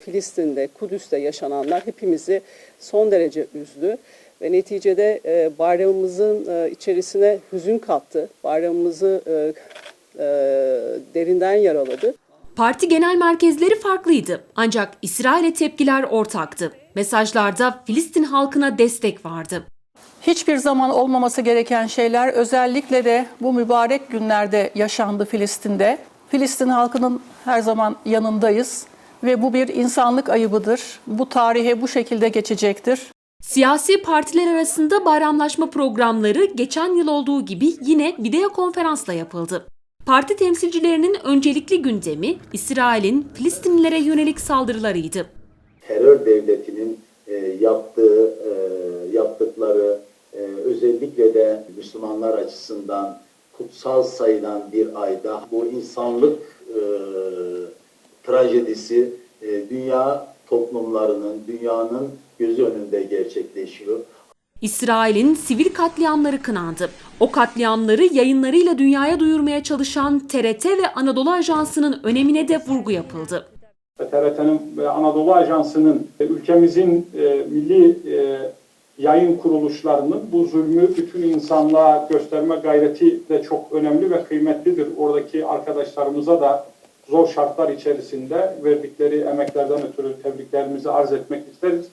Filistin'de, Kudüs'te yaşananlar hepimizi son derece üzdü ve neticede e, bayramımızın e, içerisine hüzün kattı. Bayramımızı e, e, derinden yaraladı. Parti genel merkezleri farklıydı ancak İsrail'e tepkiler ortaktı. Mesajlarda Filistin halkına destek vardı. Hiçbir zaman olmaması gereken şeyler özellikle de bu mübarek günlerde yaşandı Filistin'de. Filistin halkının her zaman yanındayız ve bu bir insanlık ayıbıdır. Bu tarihe bu şekilde geçecektir. Siyasi partiler arasında bayramlaşma programları geçen yıl olduğu gibi yine video konferansla yapıldı. Parti temsilcilerinin öncelikli gündemi İsrail'in Filistinlilere yönelik saldırılarıydı. terör devletinin e, yaptığı e, yaptıkları e, özellikle de Müslümanlar açısından kutsal sayılan bir ayda bu insanlık e, trajedisi e, dünya toplumlarının, dünyanın gözü önünde gerçekleşiyor. İsrail'in sivil katliamları kınandı. O katliamları yayınlarıyla dünyaya duyurmaya çalışan TRT ve Anadolu Ajansı'nın önemine de vurgu yapıldı. TRT'nin ve Anadolu Ajansı'nın ülkemizin e, milli e, yayın kuruluşlarının bu zulmü bütün insanlığa gösterme gayreti de çok önemli ve kıymetlidir. Oradaki arkadaşlarımıza da zor şartlar içerisinde verdikleri emeklerden ötürü tebriklerimizi arz etmek isteriz.